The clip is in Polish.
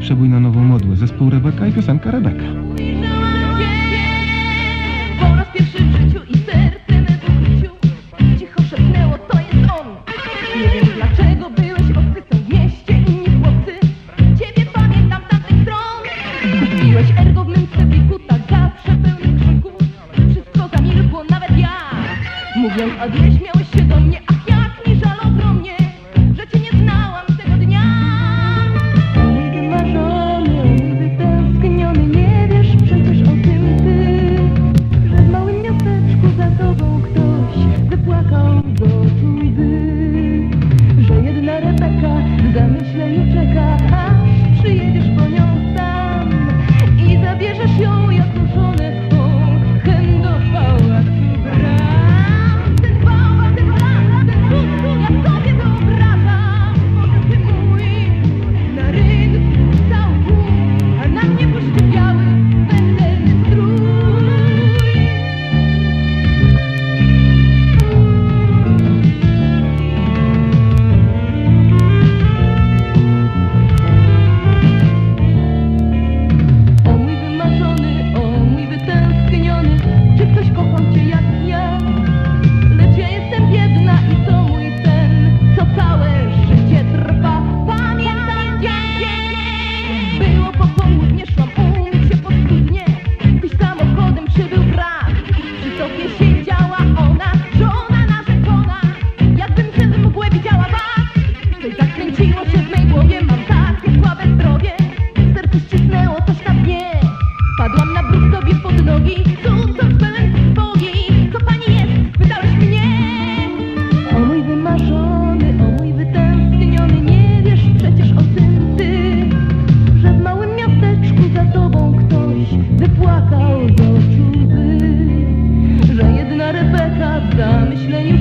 przebój na nową modłę. Zespół Rebeka i piosenka Rebeka. Po raz pierwszy w życiu i serce ukryciu cicho szepnęło, to jest on. Dlaczego byłeś w mieście. Ciebie pamiętam. Kupiłeś ergo w tak zawsze. Wszystko zamilkło, nawet ja. Miałeś się do mnie, ach głowie mam takie słabe zdrowie. Serce ścisnęło coś na mnie Padłam na brud sobie pod nogi. Cud, co pełen bogi. Co pani jest? Pytałeś mnie. O mój wymarzony, o mój wytęskniony Nie wiesz przecież o tym ty. Że w małym miasteczku za tobą ktoś Wypłakał z oczu Że jedna Rebeka w zamyśleniu